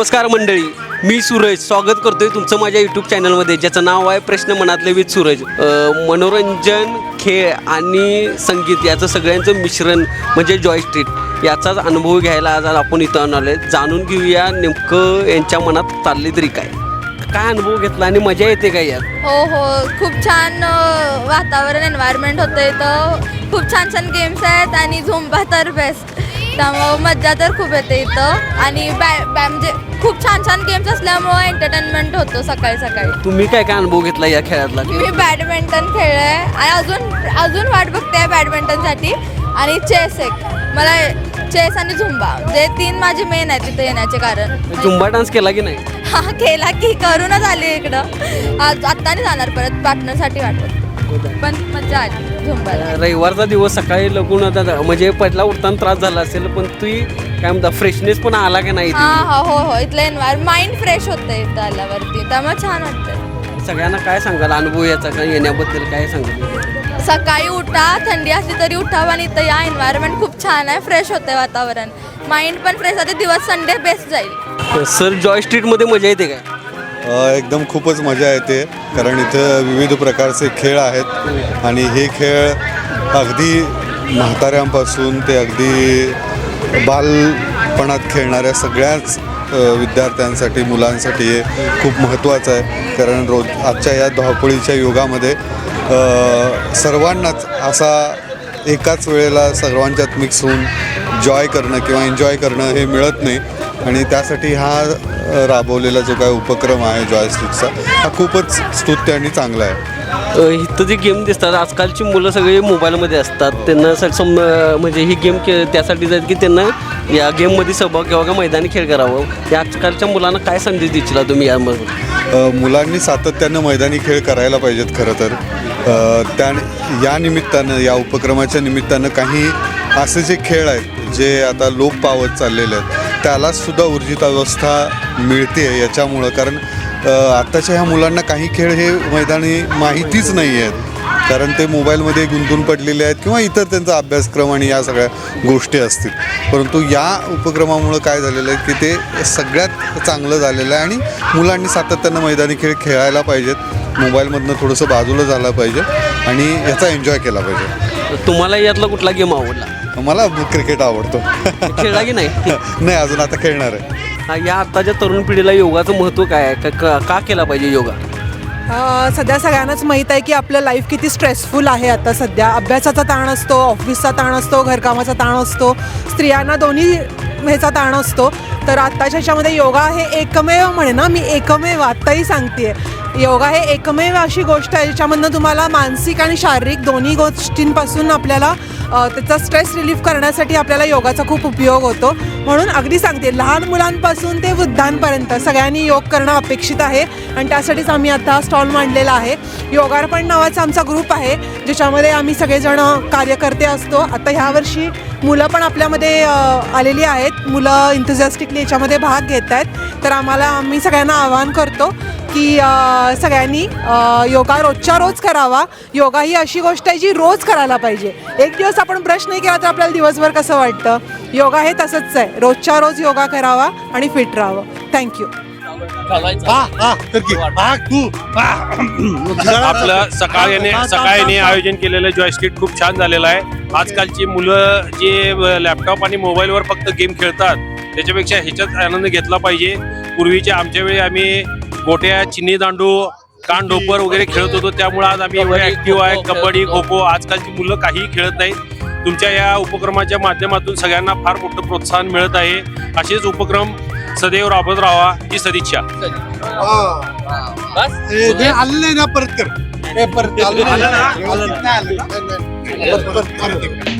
नमस्कार मंडळी मी सूरज. स्वागत करतोय तुमचं माझ्या यूट्यूब चॅनलमध्ये ज्याचं नाव आहे प्रश्न मनातले विथ सूरज. मनोरंजन खेळ आणि संगीत याचं सगळ्यांचं मिश्रण म्हणजे जॉय स्ट्रीट याचाच अनुभव घ्यायला आज आपण इथं आलो आहे. जाणून घेऊया नेमकं यांच्या मनात चालले तरी काय. काय अनुभव घेतला आणि मजा येते काय यात? हो हो. खूप छान वातावरण एन्व्हायरमेंट होतं इथं. खूप छान छान गेम्स आहेत आणि झुंबा तर बेस्ट त्यामुळं मज्जा तर खूप येते इथं. आणि बॅ बॅ म्हणजे खूप छान छान गेम्स असल्यामुळं एंटरटेनमेंट होतो सकाळी सकाळी. तुम्ही काय काय अनुभव घेतला या खेळातला? मी बॅडमिंटन खेळलं आहे आणि अजून अजून वाट बघते आहे बॅडमिंटनसाठी आणि चेस एक. मला चेस आणि झुंबा जे तीन माझे मेन आहेत तिथे येण्याचे कारण. झुंबा डान्स केला की नाही? हा केला की करूनच आली इकडं. आज आत्ता नाही जाणार परत पार्टनरसाठी वाटत. पण मजा आली झुंबाला रविवारचा दिवस सकाळी लगून आता म्हणजे पहिला उठताना त्रास झाला असेल पण ती काय म्हणता फ्रेशनेस पण आला की नाही हा हा हो हो इथलं एन्व्हायर माइंड फ्रेश होतं इथं आल्यावरती. त्यामुळे छान वाटतं सगळ्यांना काय सांगाल? अनुभव याचा काय येण्याबद्दल काय सांगाल? सकाळी उठा थंडी असली तरी उठावं आणि इथं या एन्व्हायरमेंट खूप छान आहे फ्रेश होते वातावरण. माइंड पण फ्रेश होते दिवस संडे बेस्ट जाईल. सर जॉय स्ट्रीटमध्ये मजा येते काय? एकदम खूपच मजा येते कारण इथं विविध प्रकारचे खेळ आहेत आणि हे खेळ अगदी म्हाताऱ्यांपासून ते अगदी बालपणात खेळणाऱ्या सगळ्याच विद्यार्थ्यांसाठी मुलांसाठी हे खूप महत्त्वाचं आहे. कारण रोज आजच्या या धावपळीच्या युगामध्ये सर्वांनाच असा एकाच वेळेला सर्वांच्यात मिक्स होऊन जॉय करणं किंवा एन्जॉय करणं हे मिळत नाही. आणि त्यासाठी हा राबवलेला जो काय उपक्रम आहे जॉयस्टिकचा हा खूपच स्तुत्य आणि चांगला आहे. इथं जे गेम दिसतात आजकालची मुलं सगळे मोबाईलमध्ये असतात. त्यांना स- सम म्हणजे ही गेम के त्यासाठीच आहेत की त्यांना या गेममध्ये सहभाग घ्यावा का मैदानी खेळ करावं? या आजकालच्या मुलांना काय संदेश दिला तुम्ही यामध्ये अ, मुलांनी सातत्यानं मैदानी खेळ करायला पाहिजेत खरं तर. अ, त्या या निमित्तानं या उपक्रमाच्या निमित्तानं काही असे जे खेळ आहेत जे आता लोप पावत चाललेले आहेत त्यालासुद्धा ऊर्जित अवस्था मिळते याच्यामुळं. कारण आत्ताच्या ह्या मुलांना काही खेळ हे मैदानी माहितीच नाही आहेत. कारण ते मोबाईलमध्ये गुंतून पडलेले आहेत किंवा इतर त्यांचा अभ्यासक्रम आणि या सगळ्या गोष्टी असतील. परंतु या उपक्रमामुळं काय झालेलं आहे की ते सगळ्यात चांगलं झालेलं आहे आणि मुलांनी सातत्यानं मैदानी खेळ खेळायला पाहिजेत. मोबाईलमधनं थोडंसं बाजूला झालं पाहिजे आणि याचा एन्जॉय केला पाहिजे. तुम्हाला यातला कुठला गेम आवडला? मला क्रिकेट आवडतो. खेळला की नाही? नाही अजून आता खेळणार आहे. हा, या आत्ताच्या तरुण पिढीला योगाचं महत्त्व काय आहे? का- का का केला पाहिजे योगा? अ, सध्या सगळ्यांनाच माहीत आहे की आपलं लाईफ किती स्ट्रेसफुल आहे आता सध्या. अभ्यासाचा ताण असतो ऑफिसचा ताण असतो घरकामाचा ताण असतो स्त्रियांना दोन्ही ह्याचा ताण असतो. तर आत्ताच्या ह्याच्यामध्ये योगा हे एकमेव म्हणे ना मी एकमेव आत्ताही सांगते योगा हे एकमेव अशी गोष्ट आहे ज्याच्यामधनं तुम्हाला मानसिक आणि शारीरिक दोन्ही गोष्टींपासून आपल्याला त्याचा स्ट्रेस रिलीफ करण्यासाठी आपल्याला योगाचा खूप उपयोग होतो. म्हणून अगदी सांगते लहान मुलांपासून ते वृद्धांपर्यंत सगळ्यांनी योग करणं अपेक्षित आहे. आणि त्यासाठीच आम्ही आता स्टॉल मांडलेला आहे. योगार्पण नावाचा आमचा ग्रुप आहे ज्याच्यामध्ये आम्ही सगळेजण कार्यकर्ते असतो. आता ह्यावर्षी मुलं पण आपल्यामध्ये आलेली आहेत. मुलं इंथुझॅस्टिकली याच्यामध्ये भाग घेत आहेत तर आम्हाला आम्ही सगळ्यांना आवाहन करतो. की सगळ्यांनी योगा रोजच्या रोज करावा. योगा ही अशी गोष्ट आहे जी रोज करायला पाहिजे. एक दिवस आपण ब्रश नाही केला तर आपल्याला दिवसभर कसं वाटतं? योगा हे तसंच आहे. रोजच्या रोज योगा करावा आणि फिट राहावं. थँक्यू आपलं सकाळीने सकाळीने आयोजन केलेलं जॉयस्टिक खूप छान झालेलं आहे. आजकालची मुलं जे लॅपटॉप आणि मोबाईलवर फक्त गेम खेळतात त्याच्यापेक्षा ह्याच्यात आनंद घेतला पाहिजे. पूर्वीच्या आमच्या वेळी आम्ही गोट्या चिन्नी दांडू कान डोपर वगैरे खेळत होतो. त्यामुळे आज आम्ही एवढे ऍक्टिव्ह आहे. कबड्डी खो खो आजकालची मुलं काहीही खेळत नाहीत. तुमच्या या उपक्रमाच्या माध्यमातून सगळ्यांना फार मोठं प्रोत्साहन मिळत आहे. असेच उपक्रम सदैव राबत राहावा ही सदिच्छा. आलं नाही ना परत कर. हे परत आलं नाही. परत- परत- परत कर.